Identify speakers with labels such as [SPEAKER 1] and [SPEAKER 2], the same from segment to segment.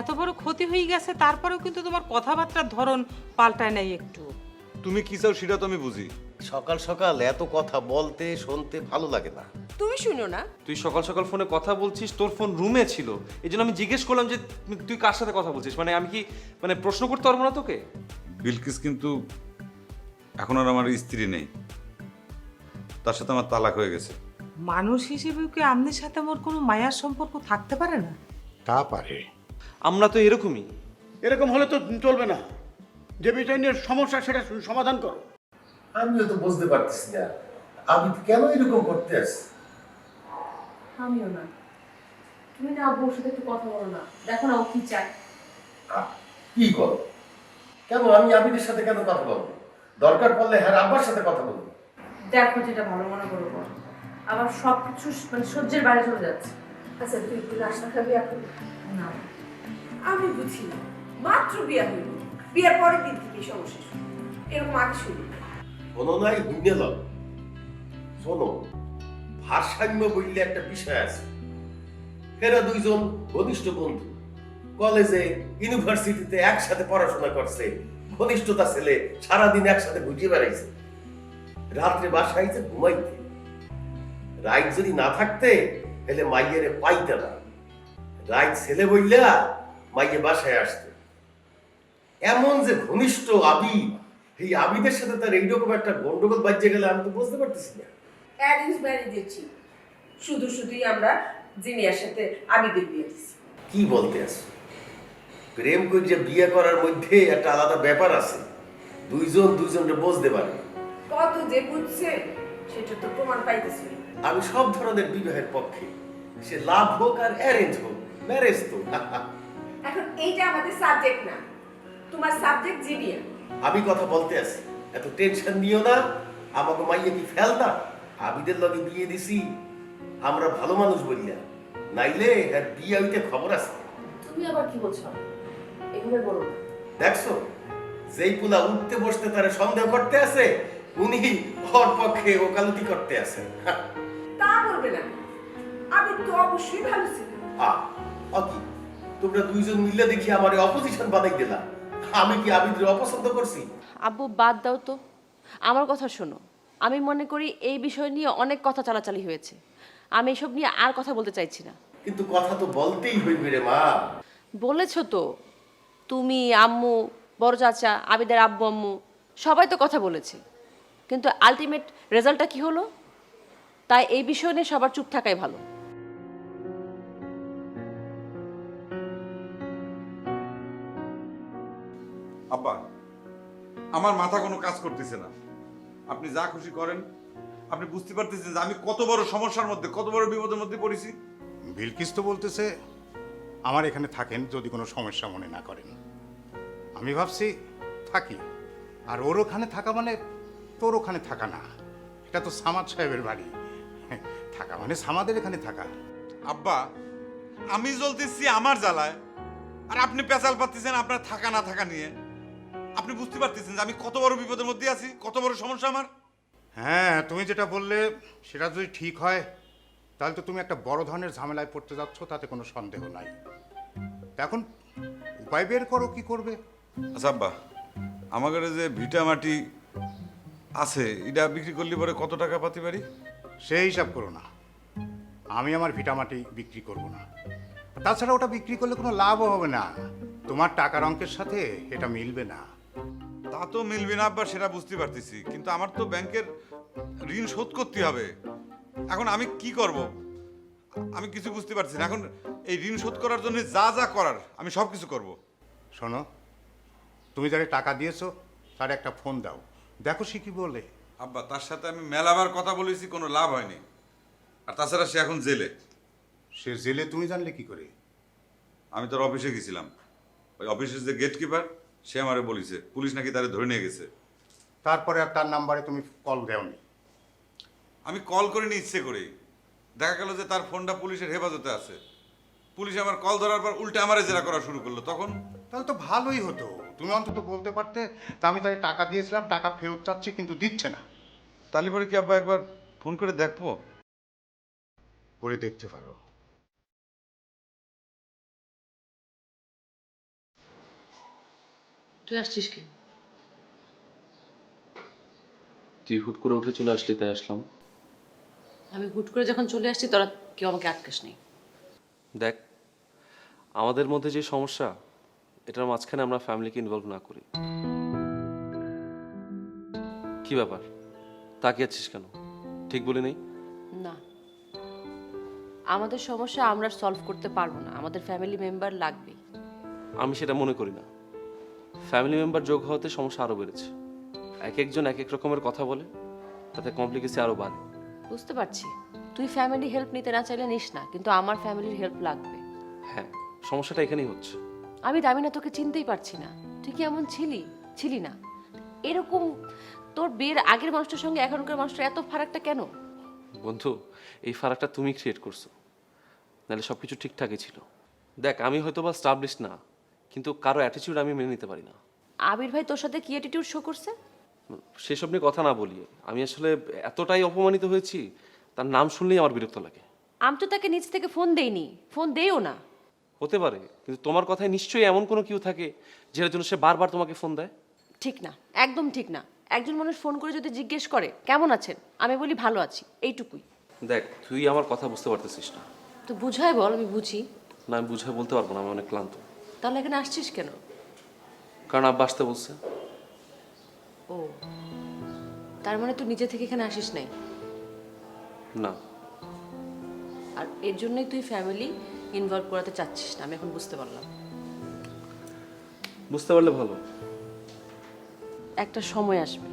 [SPEAKER 1] এত বড় ক্ষতি হয়ে গেছে তারপরেও কিন্তু তোমার কথাবার্তার ধরন পাল্টায় নাই একটু।
[SPEAKER 2] তুমি কি চাও সেটা তো আমি বুঝি।
[SPEAKER 3] সকাল সকাল এত কথা বলতে শুনতে ভালো লাগে না।
[SPEAKER 4] তুমি শুনো না।
[SPEAKER 5] তুই সকাল সকাল ফোনে কথা বলছিস তোর ফোন রুমে ছিল। এই জন্য আমি জিজ্ঞেস করলাম যে তুই কার সাথে কথা বলছিস? মানে আমি কি মানে প্রশ্ন করতে পারব না তোকে?
[SPEAKER 2] বিলকিস কিন্তু এখন আর আমার স্ত্রী নেই। তার সাথে আমার তালাক হয়ে গেছে।
[SPEAKER 1] মানুষ হিসেবে কি আমনের সাথে মোর কোনো মায়ার সম্পর্ক থাকতে পারে না?
[SPEAKER 6] তা পারে।
[SPEAKER 5] আমরা তো এরকমই।
[SPEAKER 6] এরকম হলে তো চলবে না। যে বিষয় নিয়ে সমস্যা সেটা সমাধান করো।
[SPEAKER 3] আমিও তো বুঝতে পারতেছি না। আমি কেন এরকম করতে আসছি?
[SPEAKER 7] আমিও না। তুমি না আব্বুর সাথে একটু কথা বলো না। দেখো না ও কি চায়।
[SPEAKER 3] কি করো? কেন আমি আবিদের সাথে কেন কথা বলব? দরকার পড়লে হ্যাঁ আব্বার সাথে কথা বলব।
[SPEAKER 7] দেখো যেটা ভালো মনে করো করো। আবার সব কিছু মানে সহ্যের বাইরে চলে যাচ্ছে। আচ্ছা তুই একটু নাস্তা খাবি এখন? না।
[SPEAKER 4] আমি বুঝি না। মাত্র বিয়া হইল। বিয়ের পরের দিন থেকে সমস্যা। এরকম আগে শুরু
[SPEAKER 3] শোনো নাই দুনিয়া লগ শোনো, ভারসাম্য বললে একটা বিষয় আছে। এরা দুইজন ঘনিষ্ঠ বন্ধু। কলেজে, ইউনিভার্সিটিতে একসাথে পড়াশোনা করছে। ঘনিষ্ঠতা ছেলে সারাদিন একসাথে বুঝিয়ে বেড়াইছে। রাত্রে বাসায় যে ঘুমাইতে। রাইট যদি না থাকতে, তাহলে মাইয়েরে পাইতে না। রাইট ছেলে বললা মাইয়ে বাসায় আসতে। এমন যে ঘনিষ্ঠ আবিদ এই আবিদের সাথে তার এইরকম একটা গন্ডগোল বাজে গেলে আমি তো বুঝতে পারতেছি না।
[SPEAKER 4] অ্যারেঞ্জ ম্যারেজের ছিল। শুধু শুধুই আমরা জিনিয়ার সাথে আবিদের বিয়ে দিছি
[SPEAKER 3] কি বলতে আছো প্রেম করে যে বিয়ে করার মধ্যে একটা আলাদা ব্যাপার আছে। দুইজন দুইজনকে বুঝতে পারে।
[SPEAKER 4] কত যে বুঝছে সেটা তো প্রমাণ পাইতেছি।
[SPEAKER 3] আমি সব ধরনের বিবাহের পক্ষে। সে লাভ হোক আর অ্যারেঞ্জ হোক ম্যারেজ তো।
[SPEAKER 4] এখন এইটা আমাদের সাবজেক্ট না। তোমার সাবজেক্ট জিনিয়া
[SPEAKER 3] আমি কথা বলতে আছি। এত টেনশন নিও না। আমাকে মাইয়ে কি ফেলতা? আবিদের লগে বিয়ে দিছি। আমরা ভালো মানুষ বললা নাইলে আর বিয়ে হইতে খবর আছে।
[SPEAKER 7] তুমি আবার কি বলছো? এভাবে বলো না।
[SPEAKER 3] দেখছ? যেই পুলা উঠতে বসতে তারা সন্দেহ করতে আছে উনি ওর পক্ষে ওকালতি করতে আছেন
[SPEAKER 4] তা বলবে না। আবিদ তো অবশ্যই ভালো ছিল
[SPEAKER 3] আ অকি? তোমরা দুইজন মিলে দেখি আমার অপোজিশন বানাই দিলা। আমি কি আবিদের অপছন্দ করছি?
[SPEAKER 8] আব্বু বাদ দাও তো। আমার কথা শোনো। আমি মনে করি এই বিষয় নিয়ে অনেক কথা চালাচালি হয়েছে। আমি এসব নিয়ে আর কথা বলতে চাইছি না।
[SPEAKER 3] কিন্তু কথা তো বলতেই হইবে রে মা।
[SPEAKER 8] বলেছ তো তুমি আম্মু বড় চাচা আবিদের আব্বু আম্মু সবাই তো কথা বলেছে। কিন্তু আলটিমেট রেজাল্টটা কি হলো? তাই এই বিষয় নিয়ে সবার চুপ থাকাই ভালো।
[SPEAKER 2] আব্বা আমার মাথা কোনো কাজ করতেছে না। আপনি যা খুশি করেন আপনি বুঝতে পারতেছেন যে আমি কত বড় সমস্যার মধ্যে কত বড় বিপদের মধ্যে পড়েছি।
[SPEAKER 6] বিলকিস তো বলতেছে আমার এখানে থাকেন যদি কোনো সমস্যা মনে না করেন। আমি ভাবছি থাকি। আর ওর ওখানে থাকা মানে তোর ওখানে থাকা না। এটা তো সামাদ সাহেবের বাড়ি। থাকা মানে সামাদের এখানে থাকা।
[SPEAKER 2] আব্বা আমি জ্বলতেছি আমার জ্বালায় আর আপনি পেঁচাল পাচ্ছেন আপনার থাকা না থাকা নিয়ে। আপনি বুঝতে পারতেছেন যে আমি কত বড় বিপদের মধ্যে আছি? কত বড় সমস্যা আমার?
[SPEAKER 6] হ্যাঁ তুমি যেটা বললে সেটা যদি ঠিক হয় তাহলে তো তুমি একটা বড় ধরনের ঝামেলায় পড়তে যাচ্ছ তাতে কোনো সন্দেহ নাই। এখন উপায় বের করো কি করবে?
[SPEAKER 2] আচ্ছা আব্বা আমার ঘরে যে ভিটা মাটি আছে এটা বিক্রি করলে পরে কত টাকা পাতি পারি
[SPEAKER 6] সেই হিসাব করো না। আমি আমার ভিটামাটি বিক্রি করব না। তাছাড়া ওটা বিক্রি করলে কোনো লাভও হবে না। তোমার টাকার অঙ্কের সাথে এটা মিলবে না।
[SPEAKER 2] তা তো মিলবে না আব্বা সেটা বুঝতে পারতেছি। কিন্তু আমার তো ব্যাংকের ঋণ শোধ করতে হবে। এখন আমি কি করব? আমি কিছু বুঝতে পারছি না। এখন এই ঋণ শোধ করার জন্য যা যা করার আমি সব কিছু করব।
[SPEAKER 6] শোনো তুমি যাকে টাকা দিয়েছ তার একটা ফোন দাও। দেখো সে কি বলে।
[SPEAKER 2] আব্বা তার সাথে আমি মেলাবার কথা বলেছি কোনো লাভ হয়নি। আর তাছাড়া সে এখন জেলে।
[SPEAKER 6] সে জেলে তুমি জানলে কি করে?
[SPEAKER 2] আমি তোর অফিসে গেছিলাম। ওই অফিসের যে গেট কিপার সে আমারে বলেছে পুলিশ নাকি তারে ধরে নিয়ে গেছে?
[SPEAKER 6] তারপরে আর তার নাম্বারে তুমি কল দেওনি?
[SPEAKER 2] আমি কল করিনি ইচ্ছে করেই। দেখা গেল যে তার ফোনটা পুলিশের হেফাজতে আছে। পুলিশ আমার কল ধরার পর উল্টে আমারে জেরা করা শুরু করল। তখন
[SPEAKER 6] তাহলে তো ভালোই হতো। তুমি অন্তত বলতে পারতে তা আমি তাই টাকা দিয়েছিলাম টাকা ফেরত চাচ্ছি কিন্তু দিচ্ছে না।
[SPEAKER 2] তাহলে পরে কি আব্বা একবার ফোন করে দেখব?
[SPEAKER 6] করে দেখতে পারো।
[SPEAKER 7] তুই আসছিস কি?
[SPEAKER 9] তুই হুট করে উঠে চলে আসলি তাই আসলাম।
[SPEAKER 7] আমি হুট করে যখন চলে আসছি তোরা কেউ আমাকে আটকাস নেই
[SPEAKER 5] দেখ আমাদের মধ্যে যে সমস্যা এটার মাঝখানে আমরা ফ্যামিলিকে ইনভলভ না করি। কি ব্যাপার? তাকিয়ে আছিস কেন? ঠিক বলি নেই?
[SPEAKER 8] না। আমাদের সমস্যা আমরা সলভ করতে পারব না। আমাদের ফ্যামিলি মেম্বার লাগবে
[SPEAKER 5] আমি সেটা মনে করি না। ফ্যামিলি মেম্বার যোগ হওয়াতে সমস্যা আরও বেড়েছে। এক একজন এক এক রকমের কথা বলে তাতে কমপ্লিকেসি আরও বাড়ে।
[SPEAKER 8] বুঝতে পারছি। তুই ফ্যামিলি হেল্প নিতে না চাইলে নিস না কিন্তু আমার ফ্যামিলির হেল্প লাগবে।
[SPEAKER 5] হ্যাঁ সমস্যাটা এখানেই হচ্ছে।
[SPEAKER 8] আমি দামিনা তোকে চিনতেই পারছি না। তুই কি এমন ছিলি? ছিলি না। এরকম তোর বিয়ের আগের মানুষটার সঙ্গে এখনকার মানুষটার এত ফারাকটা কেন?
[SPEAKER 5] বন্ধু এই ফারাকটা তুমি ক্রিয়েট করছ। নাহলে সব কিছু ঠিকঠাকই ছিল। দেখ আমি হয়তো বা স্টাবলিশ না। কিন্তু কারও অ্যাটিটিউড আমি মেনে নিতে পারি না।
[SPEAKER 8] আবির ভাই তোর সাথে কি অ্যাটিটিউড শো করছে?
[SPEAKER 5] সেসব নিয়ে কথা না বলি আমি আসলে এতটাই অপমানিত হয়েছি তার নাম শুনলেই আমার বিরক্ত লাগে।
[SPEAKER 8] আমি তো তাকে নিজ থেকে ফোন দেইনি। ফোন দেইও না।
[SPEAKER 5] হতে পারে কিন্তু তোমার কথায় নিশ্চয়ই এমন কোনো কেউ থাকে যেটার জন্য সে বারবার তোমাকে ফোন দেয়?
[SPEAKER 8] ঠিক না একদম ঠিক না। একজন মানুষ ফোন করে যদি জিজ্ঞেস করে কেমন আছেন? আমি বলি ভালো আছি। এইটুকুই।
[SPEAKER 5] দেখ তুই আমার কথা বুঝতে পারতেছিস না।
[SPEAKER 8] তো বুঝাই বল আমি বুঝি।
[SPEAKER 5] না আমি বুঝে বলতে পারব না আমি অনেক ক্লান্ত।
[SPEAKER 8] তাহলে এখানে আসছিস কেন?
[SPEAKER 5] কারণ আব্বা আসতে বলছে।
[SPEAKER 8] ও তার মানে তুই নিজে থেকে এখানে আসিস নাই?
[SPEAKER 5] না।
[SPEAKER 8] আর এর জন্যই তুই ফ্যামিলি ইনভলভ করাতে চাচ্ছিস না আমি এখন বুঝতে পারলাম।
[SPEAKER 5] বুঝতে পারলে ভালো।
[SPEAKER 8] একটা সময় আসবে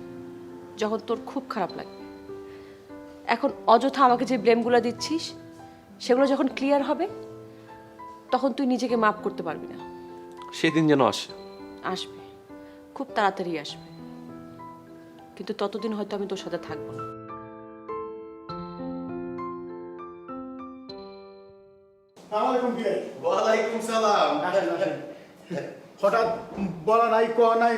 [SPEAKER 8] যখন তোর খুব খারাপ লাগবে। এখন অযথা আমাকে যে ব্লেমগুলো দিচ্ছিস সেগুলো যখন ক্লিয়ার হবে তখন তুই নিজেকে মাপ করতে পারবি না।
[SPEAKER 5] সেদিন যেন আসে।
[SPEAKER 8] আসবে। খুব তাড়াতাড়ি আসবে। কিন্তু ততদিন হয়তো আমি তোর সাথে থাকব না।
[SPEAKER 3] ওয়ালাইকুম সালাম।
[SPEAKER 10] হঠাৎ বলা নাই কোয়া নাই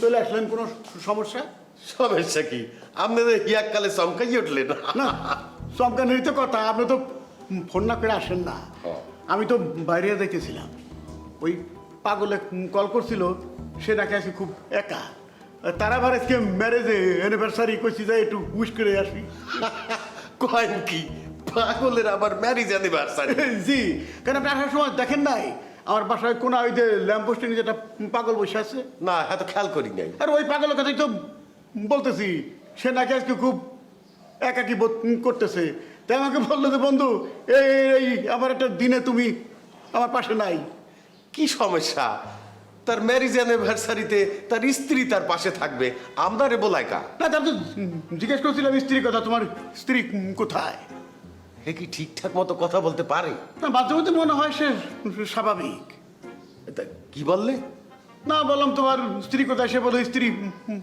[SPEAKER 10] চলে আসলেন কোনো সমস্যা?
[SPEAKER 3] সমস্যা কি? আপনাদের হিয়াকালে চমকাই উঠলেন।
[SPEAKER 10] না চমকানোরই তো কথা আপনি তো ফোন না করে আসেন না। আমি তো বাইরে দেখেছিলাম। ওই পাগলে কল করছিল সে নাকি আজকে খুব একা। তারা আবার আজকে ম্যারেজে অ্যানিভার্সারি করছি যাই একটু উইশ করে আসি।
[SPEAKER 3] কয়েন কি? পাগলের আবার ম্যারেজ অ্যানিভার্সারি
[SPEAKER 10] জি কেন আপনি আসার সময় দেখেন নাই? আমার বাসায় কোন ওই যে ল্যাম্প পোস্টিং যেটা পাগল বসে আছে?
[SPEAKER 3] না এত খেয়াল করি নাই।
[SPEAKER 10] আর ওই পাগলের কথাই তো বলতেছি সে নাকি আজকে খুব একাকি বোধ করতেছে। তাই আমাকে বলল যে বন্ধু এই আমার একটা দিনে তুমি আমার পাশে নাই।
[SPEAKER 3] কি সমস্যা? তার ম্যারিজ অ্যানিভার্সারিতে তার স্ত্রী তার পাশে থাকবে। আমদারে বলায় কা
[SPEAKER 10] না তার তো জিজ্ঞেস করছিলাম স্ত্রীর কথা তোমার স্ত্রী কোথায়?
[SPEAKER 3] হে কি ঠিকঠাক মতো কথা বলতে পারে?
[SPEAKER 10] না মাঝে মধ্যে মনে হয় সে স্বাভাবিক।
[SPEAKER 3] তা কি বললে?
[SPEAKER 10] না বললাম তোমার স্ত্রী কোথায় সে বলো স্ত্রী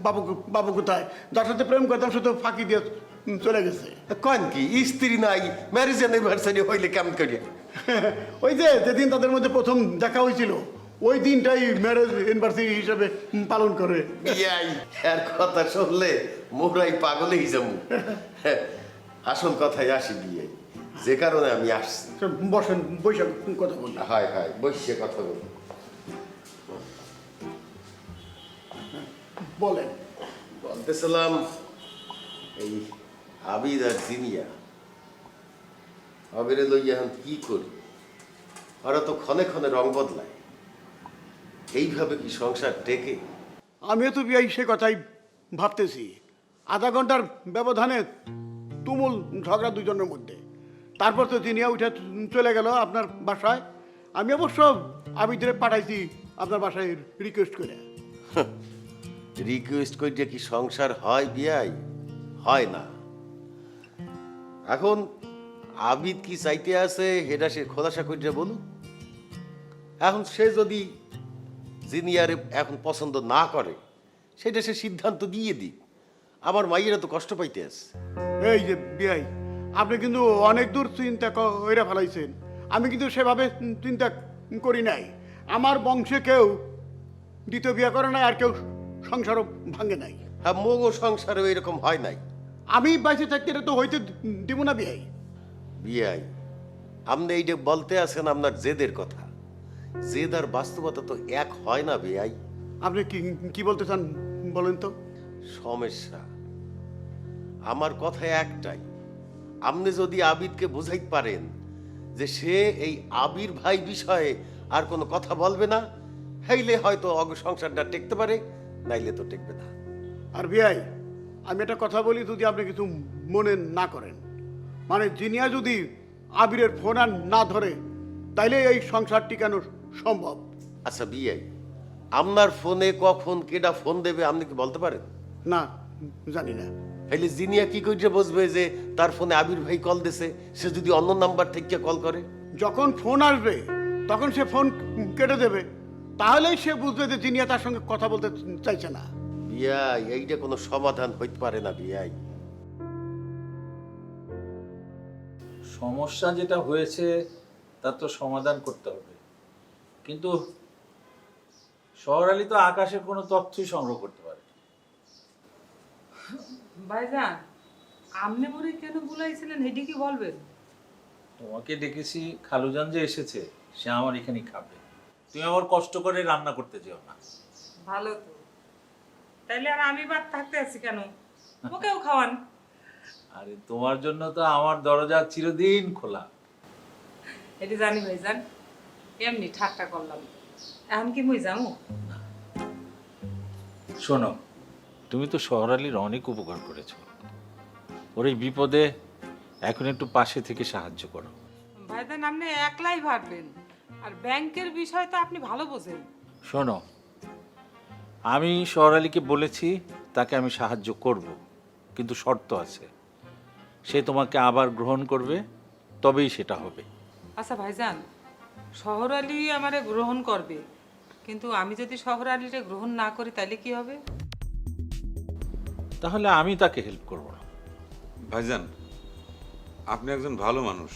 [SPEAKER 10] বাবু বাবু কোথায়? যার সাথে প্রেম করতাম সে তো ফাঁকি দিয়ে চলে গেছে।
[SPEAKER 3] কয়েন কি স্ত্রী নাই ম্যারিজ অ্যানিভার্সারি হইলে কেমন করিয়া?
[SPEAKER 10] ওই যে যেদিন তাদের মধ্যে প্রথম দেখা হয়েছিল ওই দিনটাই ম্যারেজ ইউনিভার্সিটি হিসাবে পালন করে।
[SPEAKER 3] ইয়াই এর কথা শুনলে মোরাই পাগলেই যাব আসল কথায় আসি বিয়ে যে কারণে আমি আসছি।
[SPEAKER 10] বসেন বৈশাখ কথা বললাম
[SPEAKER 3] হায় হায় বসে কথা বলি।
[SPEAKER 10] বলেন।
[SPEAKER 3] বলতেছিলাম এই আবিদ আর জিনিয়া আবিরে লইয়া এখন কি করি? ওরা তো ক্ষণে ক্ষণে রং বদলায়। এইভাবে কি সংসার টেকে?
[SPEAKER 10] আমিও তো বিয়াই সে কথাই ভাবতেছি। আধা ঘণ্টার ব্যবধানে তুমুল ঝগড়া দুজনের মধ্যে। তারপর তো জিনিয়া উঠে চলে গেল আপনার বাসায়। আমি অবশ্য আবিদরে পাঠাইছি আপনার বাসায় রিকোয়েস্ট করে।
[SPEAKER 3] রিকোয়েস্ট করিয়া কি সংসার হয় বিয়াই? হয় না। এখন আবিদ কি চাইতে আছে সেটা সে খোলাসা করিয়া বলুন এখন সে যদি জিনিয়ারে এখন পছন্দ না করে সেটা সে সিদ্ধান্ত দিয়ে দিক। আমার মাইয়েরা তো কষ্ট পাইতে আছে।
[SPEAKER 10] এই যে বিয়াই আপনি কিন্তু অনেক দূর চিন্তা কইরা ফেলাইছেন। আমি কিন্তু সেভাবে চিন্তা করি নাই। আমার বংশে কেউ দ্বিতীয় বিয়ে করে নাই আর কেউ সংসারও ভাঙে নাই।
[SPEAKER 3] হ্যাঁ মোগো সংসারেও এরকম হয় নাই।
[SPEAKER 10] আমি বাইসে থাকতে এটা তো হইতে দিব না বিয়াই
[SPEAKER 3] বিয়াই আপনি এইটা বলতে আছেন আপনার জেদের কথা। জেদ আর বাস্তবতা তো এক হয় না বিয়াই
[SPEAKER 10] আপনি কি কি বলতে চান বলেন তো?
[SPEAKER 3] সমস্যা। আমার কথা একটাই। আপনি যদি আবিদকে বুঝাইতে পারেন যে সে এই আবির ভাই বিষয়ে আর কোনো কথা বলবে না হইলে হয়তো অগ সংসারটা টেকতে পারে নাইলে তো টেকবে না।
[SPEAKER 10] আর বিয়াই আমি একটা কথা বলি যদি আপনি কিছু মনে না করেন। মানে জিনিয়া যদি আবিরের ফোন আর না ধরে তাইলে এই সংসার টিকানো সম্ভব?
[SPEAKER 3] আচ্ছা বিয়াই আপনার ফোনে কখন কেডা ফোন দেবে আপনি কি বলতে পারেন?
[SPEAKER 10] না জানি না।
[SPEAKER 3] হইলে জিনিয়া কি করে বুঝবে যে তার ফোনে আবির ভাই কল দিছে সে যদি অন্য নাম্বার থেকে কল করে?
[SPEAKER 10] যখন ফোন আসবে তখন সে ফোন কেটে দেবে। তাহলেই সে বুঝবে যে জিনিয়া তার সঙ্গে কথা বলতে চাইছে না।
[SPEAKER 3] বিয়াই এইটা কোনো সমাধান হইতে পারে না বিয়াই।
[SPEAKER 11] সমস্যা যেটা হয়েছে তার তো সমাধান করতে হবে। কিন্তু শহর আলী তো আকাশের কোনো তথ্যই সংগ্রহ করতে পারে।
[SPEAKER 1] ভাইজান আমনে মরে কেন বুলাইছিলেন হেডি কি বলবেন?
[SPEAKER 11] তোমাকে ডেকেছি খালুজান যে এসেছে সে আমার এখানেই খাবে। তুমি আবার কষ্ট করে রান্না করতে যেও না।
[SPEAKER 1] ভালো তো। তাইলে আর আমি বাদ থাকতে আছি কেন? ওকেও খাওয়ান।
[SPEAKER 11] আরে তোমার জন্য তো আমার দরজা চিরদিন খোলা।
[SPEAKER 1] এটি জানি ভাইজান এমনি ঠাট্টা করলাম। এখন কি মুই যাব
[SPEAKER 11] শোনো তুমি তো শহর আলীর অনেক উপকার করেছ। ওর এই বিপদে এখন একটু পাশে থেকে সাহায্য করো।
[SPEAKER 1] ভাইজান আপনি একলাই ভাববেন আর ব্যাংকের বিষয় তো আপনি ভালো বোঝেন।
[SPEAKER 11] শোনো আমি শহর আলীকে বলেছি তাকে আমি সাহায্য করব কিন্তু শর্ত আছে। সে তোমাকে আবার গ্রহণ করবে তবেই সেটা হবে।
[SPEAKER 1] আচ্ছা ভাইজান শহর আলী আমারে গ্রহণ করবে কিন্তু আমি যদি শহর আলীরে গ্রহণ না করি তাহলে কি হবে?
[SPEAKER 11] তাহলে আমি তাকে হেল্প করব। না
[SPEAKER 2] ভাইজান আপনি একজন ভালো মানুষ।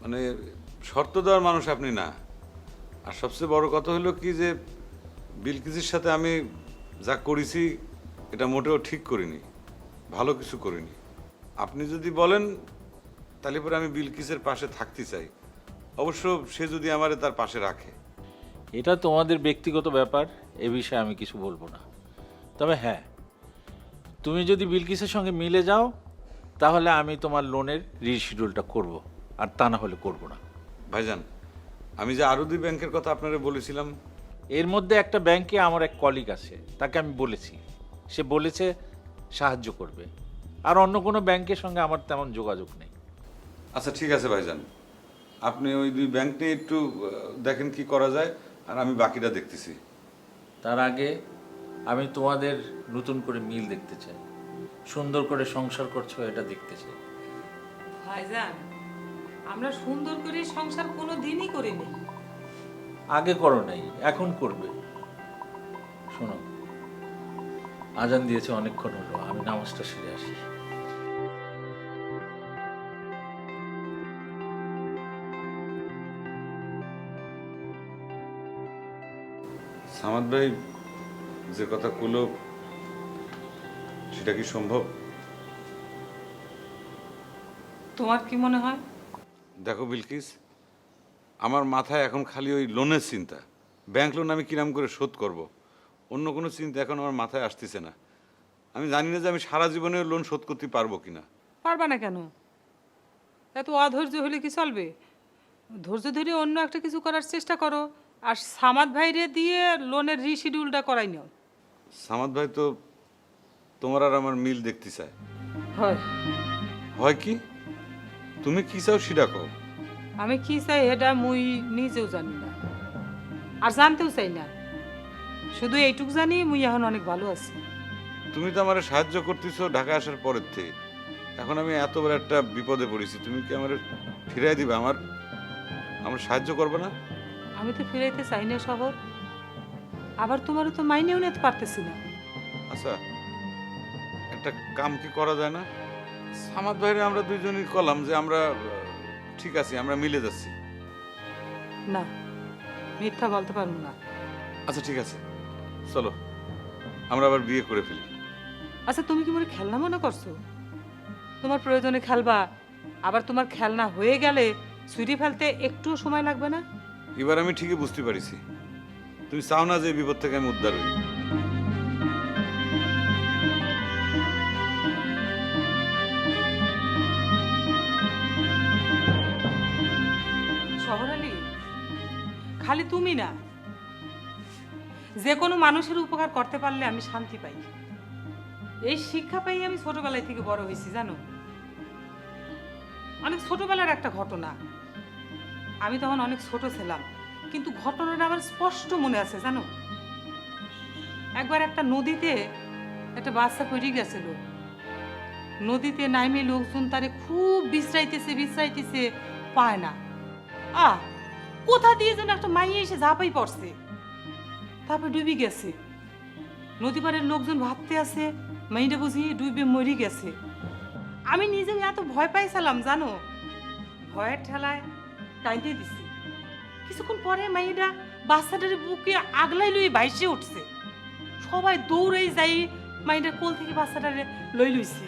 [SPEAKER 2] মানে শর্ত দেওয়ার মানুষ আপনি না। আর সবচেয়ে বড় কথা হলো কি যে বিলকিসের সাথে আমি যা করেছি এটা মোটেও ঠিক করিনি ভালো কিছু করিনি। আপনি যদি বলেন তাহলে পরে আমি বিলকিসের পাশে থাকতে চাই। অবশ্য সে যদি আমারে তার পাশে রাখে।
[SPEAKER 11] এটা তোমাদের ব্যক্তিগত ব্যাপার এ বিষয়ে আমি কিছু বলব না। তবে হ্যাঁ তুমি যদি বিলকিসের সঙ্গে মিলে যাও তাহলে আমি তোমার লোনের রিশিডিউলটা করব আর তা না হলে করব না।
[SPEAKER 2] ভাইজান আমি যে আরও দুই ব্যাংকের কথা আপনারা বলেছিলাম।
[SPEAKER 11] এর মধ্যে একটা ব্যাংকে আমার এক কলিগ আছে তাকে আমি বলেছি। সে বলেছে সাহায্য করবে। আর অন্য কোনো ব্যাংকের সঙ্গে আমার তেমন যোগাযোগ নেই।
[SPEAKER 2] আচ্ছা ঠিক আছে ভাইজান। আপনি ওই দুই ব্যাংক নিয়ে একটু দেখেন কি করা যায় আর আমি বাকিটা দেখতেছি।
[SPEAKER 11] তার আগে আমি তোমাদের নতুন করে মিল দেখতে চাই। সুন্দর করে সংসার করছ এটা দেখতে চাই।
[SPEAKER 1] ভাইজান আমরা সুন্দর করে সংসার কোনো দিনই করিনি।
[SPEAKER 11] আগে করো নাই এখন করবে। শোনো আজান দিয়েছে অনেকক্ষণ হলো আমি নামাজটা সেরে আসি।
[SPEAKER 2] সামাদ ভাই যে কথা কুলো সেটা কি সম্ভব?
[SPEAKER 1] তোমার কি মনে হয়?
[SPEAKER 2] দেখো বিলকিস আমার মাথায় এখন খালি ওই লোনের চিন্তা। ব্যাংক লোন আমি কিরাম করে শোধ করব। অন্য কোনো চিন্তা এখন আমার মাথায় আসতেছে না। আমি জানি না যে আমি সারা জীবনে লোন শোধ করতে পারব কিনা।
[SPEAKER 1] পারবা না কেন? এত অধৈর্য হলে কি চলবে? ধৈর্য ধরে অন্য একটা কিছু করার চেষ্টা করো। আর সামাদ ভাইরে দিয়ে লোনের রিশিডিউলটা করাই নাও।
[SPEAKER 2] সামাদ ভাই তো তোমার আর আমার মিল দেখতে চায়।
[SPEAKER 1] হয়।
[SPEAKER 2] হয় কি? তুমি কি চাও সেটা কও।
[SPEAKER 1] আমি কি চাই এটা মুই নিজেও জানি না। আর জানতেও চাই না। শুধু এইটুক জানি মুই এখন অনেক ভালো আছি।
[SPEAKER 2] তুমি তো আমার সাহায্য করতেছো ঢাকা আসার পরের থেকে। এখন আমি এত বড় একটা বিপদে পড়েছি। তুমি কি আমার ফিরাই দিবে? আমার আমার সাহায্য করবে না?
[SPEAKER 1] আমি তো ফিরাইতে চাই না শহর। আবার তোমারও তো মাইনেও নিতে পারতেছি না।
[SPEAKER 2] আচ্ছা একটা কাম কি করা যায় না? সামাদ ভাইরে আমরা দুইজনই কলাম যে আমরা ঠিক আছে আমরা মিলে যাচ্ছি।
[SPEAKER 1] না মিথ্যা বলতে পারব না।
[SPEAKER 2] আচ্ছা ঠিক আছে। চলো আমরা আবার বিয়ে করে ফেলি।
[SPEAKER 1] আচ্ছা তুমি কি মনে খেলনা মনে করছ? তোমার প্রয়োজনে খেলবা আবার তোমার খেলনা হয়ে গেলে ছুরি ফেলতে একটু সময় লাগবে না?
[SPEAKER 2] এবার আমি ঠিকই বুঝতে পারিছি। তুমি চাও না যে বিপদ থেকে আমি উদ্ধার হই।
[SPEAKER 1] শহরালি খালি তুমি না। যে কোনো মানুষের উপকার করতে পারলে আমি শান্তি পাই। এই শিক্ষা পাই আমি ছোটবেলায় থেকে বড় হয়েছি, জানো? অনেক ছোটবেলার একটা ঘটনা। আমি তখন অনেক ছোট ছিলাম, কিন্তু ঘটনাটা আমার স্পষ্ট মনে আছে, জানো? একবার একটা নদীতে একটা বাচ্চা পড়ে গেছিল। নদীতে নাইমে লোকজন তারে খুব বিশ্রাইতেছে বিশ্রাইতেছে, পায় না। আহ কোথা দিয়ে যেন একটা মাইয়ে এসে ঝাঁপাই পড়ছে। তারপর ডুবি গেছে। নদী পাড়ের লোকজন ভাবতে আছে মাইটা বুঝি ডুবে মরি গেছে। আমি নিজেও এত ভয় পাইছিলাম, জানো? ভয়ের ঠেলায় টাইতে দিছি। কিছুক্ষণ পরে মাইটা বাচ্চাটার বুকে আগলাই লই বাইসে উঠছে। সবাই দৌড়েই যাই মাইটার কোল থেকে বাচ্চাটারে লই লইছে।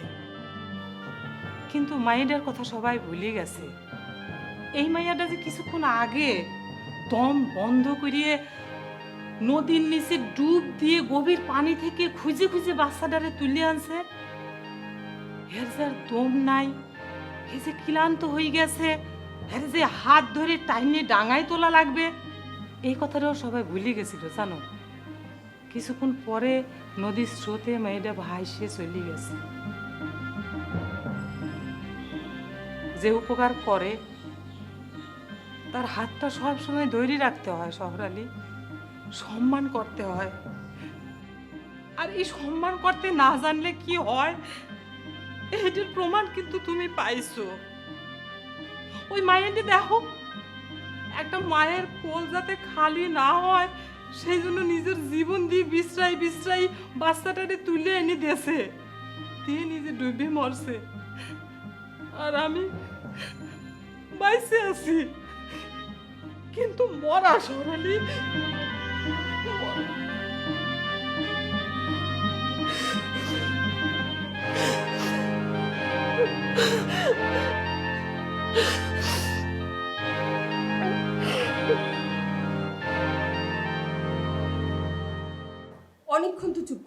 [SPEAKER 1] কিন্তু মাইডার কথা সবাই ভুলে গেছে। এই মাইয়াটা যে কিছুক্ষণ আগে দম বন্ধ করিয়ে নদীর নিচে ডুব দিয়ে গভীর পানি থেকে খুঁজে খুঁজে বাচ্চাটারে তুলে আনছে, এর যার দম নাই যে ক্লান্ত হয়ে গেছে এর যে হাত ধরে টাইনে ডাঙায় তোলা লাগবে, এই কথাটাও সবাই ভুলে গেছিল, জানো? কিছুক্ষণ পরে নদীর স্রোতে মেয়েটা ভাইসে চলে গেছে। যে উপকার করে, তার হাতটা সব সময় দৈরি রাখতে হয় শহরালি সম্মান করতে হয়। আর এই সম্মান করতে না জানলে কি হয়? এটার প্রমাণ কিন্তু তুমি পাইছো। ওই মায়েরটি দেখো, একটা মায়ের কোল যাতে খালি না হয়, সেই জন্য নিজের জীবন দিয়ে বিশ্রাই বিশ্রাই বাচ্চাটারে তুলে এনে দেছে দিয়ে নিজে ডুবে মরছে। আর আমি বাইসে আছি। কিন্তু মরা সরালি।
[SPEAKER 4] অনেকক্ষণ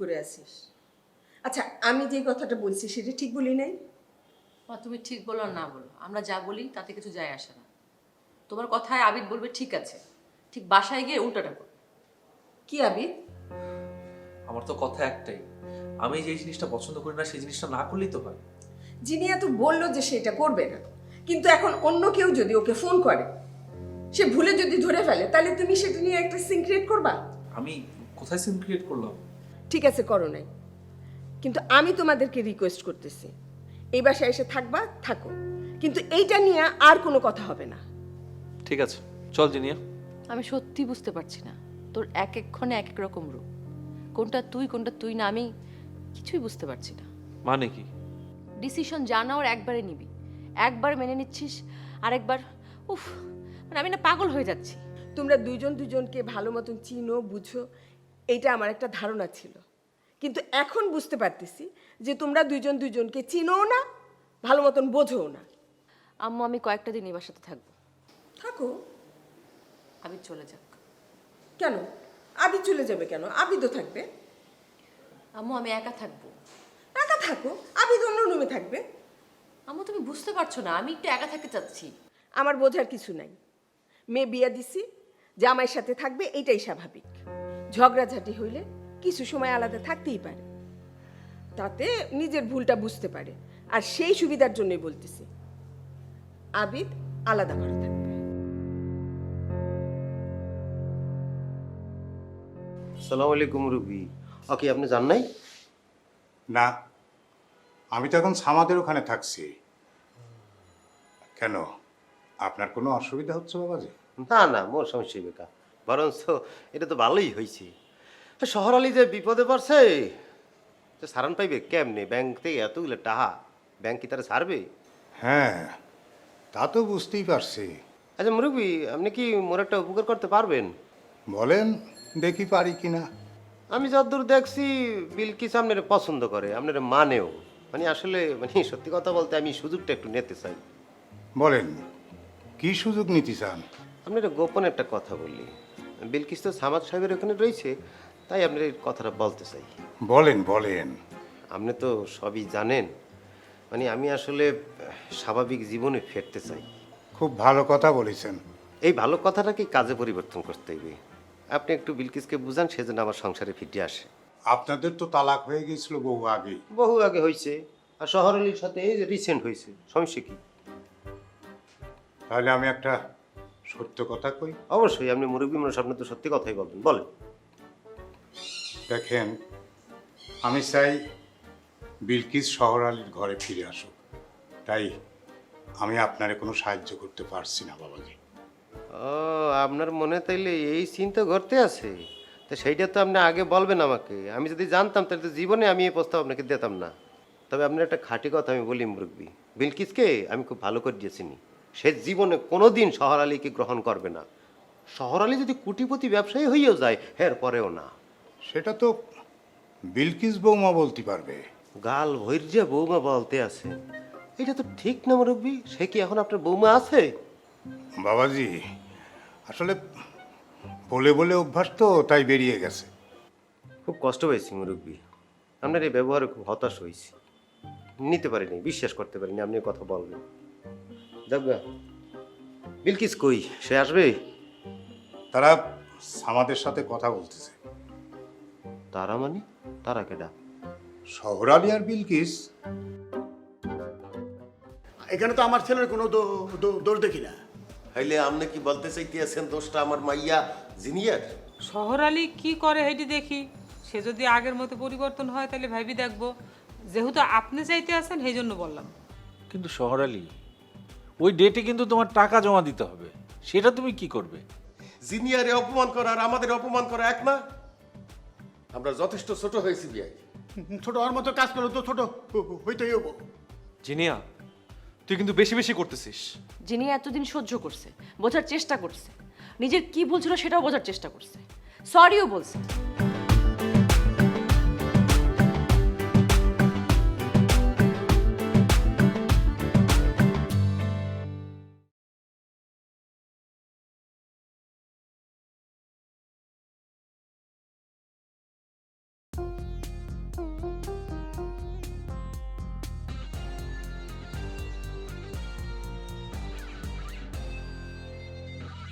[SPEAKER 4] করে আছিস। আচ্ছা আমি যে কথাটা বলছি সেটা ঠিক বলি নাই?
[SPEAKER 8] মা তুমি ঠিক বলো আর না বলো। আমরা যা বলি তাতে কিছু যায় আসে না। তোমার কথায় আবিদ বলবে ঠিক আছে। ঠিক বাসায় গিয়ে উল্টাটা করবে
[SPEAKER 4] কি আবিদ?
[SPEAKER 5] আমার তো কথা একটাই। আমি যে জিনিসটা পছন্দ করি না সেই জিনিসটা না করলেই তো হয়।
[SPEAKER 4] যিনি এত বলল যে সেটা করবে না। কিন্তু এখন অন্য কেউ যদি ওকে ফোন করে সে ভুলে যদি ধরে ফেলে তাহলে তুমি সেটা নিয়ে একটা সিন ক্রিয়েট করবা?
[SPEAKER 5] আমি কোথায় সিন ক্রিয়েট করলাম?
[SPEAKER 4] ঠিক আছে করো নাই। কিন্তু আমি তোমাদেরকে রিকোয়েস্ট করতেছি। এই বাসায় এসে থাকবা থাকো। কিন্তু এইটা নিয়ে আর কোনো কথা হবে না।
[SPEAKER 5] ঠিক আছে চল জিনিয়া।
[SPEAKER 8] আমি সত্যি বুঝতে পারছি না। তোর এক এক ক্ষণে এক এক রকম রূপ। কোনটা তুই কোনটা তুই না আমি কিছুই বুঝতে পারছি না।
[SPEAKER 5] মানে কি?
[SPEAKER 8] ডিসিশন জানাওর একবারে নিবি। একবার মেনে নিচ্ছিস আরেকবার উফ মানে আমি না পাগল হয়ে যাচ্ছি।
[SPEAKER 4] তোমরা দুজন দুজনকে ভালো মতন চিনো বুঝো। এইটা আমার একটা ধারণা ছিল। কিন্তু এখন বুঝতে পারতেছি যে তোমরা দুজন দুজনকে চিনোও না ভালো মতন বোঝোও না।
[SPEAKER 8] আম্মু আমি কয়েকটা দিন এবার সাথে থাকব।
[SPEAKER 4] থাকো।
[SPEAKER 8] আবির চলে যাক।
[SPEAKER 4] কেন? আবিদ চলে যাবে কেন? আবিদও থাকবে।
[SPEAKER 8] আম্মু আমি একা থাকব।
[SPEAKER 4] একা থাকো? আবিদ অন্য রুমে থাকবে।
[SPEAKER 8] আম্মু তুমি বুঝতে পারছ না আমি একটু একা থাকতে চাচ্ছি।
[SPEAKER 4] আমার বোঝার কিছু নাই। মেয়ে বিয়া দিছি যে জামাইয়ের সাথে থাকবে এটাই স্বাভাবিক। ঝগড়াঝাটি হইলে কিছু সময় আলাদা থাকতেই পারে। তাতে নিজের ভুলটা বুঝতে পারে। আর সেই সুবিধার জন্যই বলতেছি আবিদ আলাদা করে থাকবে।
[SPEAKER 12] সালাম আলাইকুম রুবি। ওকে আপনি জান নাই?
[SPEAKER 6] না আমি তো এখন সামাদের ওখানে থাকছি। কেন আপনার কোনো অসুবিধা হচ্ছে বাবাজি?
[SPEAKER 12] না না মোর সমস্যা বেকা বরঞ্চ এটা তো ভালোই হয়েছে। শহর আলী যে বিপদে পড়ছে তো সারান পাইবে কেমনে? ব্যাংক থেকে এতগুলো টাকা ব্যাংক কি তারা ছাড়বে?
[SPEAKER 6] হ্যাঁ তা তো বুঝতেই পারছি।
[SPEAKER 12] আচ্ছা মুরব্বী আপনি কি মোর একটা উপকার করতে পারবেন?
[SPEAKER 6] বলেন দেখি পারি কি না
[SPEAKER 12] আমি যতদূর দেখছি বিল বিলকিস আপনার পছন্দ করে আপনার মানেও। মানে আসলে মানে সত্যি কথা বলতে আমি সুযোগটা একটু নিতে চাই।
[SPEAKER 6] বলেন কি সুযোগ নিতে চান?
[SPEAKER 12] আপনার গোপন একটা কথা বললি বিলকিস তো সামাদ সাহেবের ওখানে রয়েছে তাই আপনার এই কথাটা বলতে চাই।
[SPEAKER 6] বলেন বলেন।
[SPEAKER 12] আপনি তো সবই জানেন। মানে আমি আসলে স্বাভাবিক জীবনে ফিরতে চাই।
[SPEAKER 6] খুব ভালো কথা বলেছেন।
[SPEAKER 12] এই ভালো কথাটাকে কাজে পরিবর্তন করতে হবে। আপনি একটু বিলকিসকে বুঝান সেজন্য আমার সংসারে ফিরে আসে।
[SPEAKER 6] আপনাদের তো তালাক হয়ে গিয়েছিল বহু আগে।
[SPEAKER 12] বহু আগে হয়েছে আর শহরালির সাথে এই যে রিসেন্ট হয়েছে সমস্যা কি?
[SPEAKER 6] তাহলে আমি একটা সত্য কথা কই?
[SPEAKER 12] অবশ্যই আপনি মুরব্বী মানুষ আপনি তো সত্যি কথাই বলবেন বলেন।
[SPEAKER 6] দেখেন আমি চাই বিলকিস শহর আলীর ঘরে ফিরে আসুক। তাই আমি আপনারে কোনো সাহায্য করতে পারছি না বাবাজি।
[SPEAKER 12] ও আপনার মনে তাইলে এই চিন্তা ঘটতে আছে? তো সেইটা তো আপনি আগে বলবেন আমাকে। আমি যদি জানতাম তাহলে তো জীবনে আমি এই প্রস্তাব আপনাকে দিতাম না। তবে আপনার একটা খাঁটি কথা আমি বলি মুরব্বী। বিলকিসকে আমি খুব ভালো করে দিয়েছিনি সে জীবনে কোনো দিন শহর আলীকে গ্রহণ করবে না। শহর আলী যদি কুটিপতি ব্যবসায়ী হইয়াও যায় এর পরেও না।
[SPEAKER 6] সেটা তো বিলকিস বৌমা বলতে পারবে।
[SPEAKER 12] গাল ভৈর্যা বৌমা বলতে আছে। এটা তো ঠিক না মুরব্বী সে কি এখন আপনার বৌমা আছে?
[SPEAKER 6] বাবাজি আসলে বলে বলে অভ্যাস তো তাই বেরিয়ে গেছে।
[SPEAKER 12] খুব কষ্ট পেয়েছি মুরব্বী। আপনার এই ব্যবহারে খুব হতাশ হয়েছি। নিতে পারিনি বিশ্বাস করতে পারিনি আপনি কথা বলবেন যাবগা। বিলকিস কই? সে আসবে?
[SPEAKER 6] তারা আমাদের সাথে কথা বলতেছে।
[SPEAKER 12] তারা মানে? তারা কেডা?
[SPEAKER 6] শহর আলী আর বিলকিস।
[SPEAKER 10] এখানে তো আমার ছেলের কোনো দো- দো- দোষ দেখি না।
[SPEAKER 12] হইলে আপনি কি বলতে চাইতেছেন দোষটা আমার মাইয়া জিনিয়ার?
[SPEAKER 1] শহর আলী কি করে হেঁটে দেখি? সে যদি আগের মতো পরিবর্তন হয় তাহলে ভাবি দেখব। যেহেতু আপনি চাইতে আছেন সেই জন্য বললাম।
[SPEAKER 11] কিন্তু শহর আলী ওই ডেটে কিন্তু তোমার টাকা জমা দিতে হবে। সেটা তুমি কি করবে?
[SPEAKER 3] জিনিয়ারে অপমান করা আর আমাদের অপমান করা এক না? আমরা যথেষ্ট ছোট হয়েছি বিয়াই
[SPEAKER 10] ছোট হওয়ার মতো কাজ করলে তো ছোট। হ- হইতেই হব।
[SPEAKER 5] জিনিয়া তুই কিন্তু বেশি বেশি করতেছিস।
[SPEAKER 8] যিনি এতদিন সহ্য করছে বোঝার চেষ্টা করছে। নিজের কি ভুল ছিল সেটাও বোঝার চেষ্টা করছে। সরিও বলছে।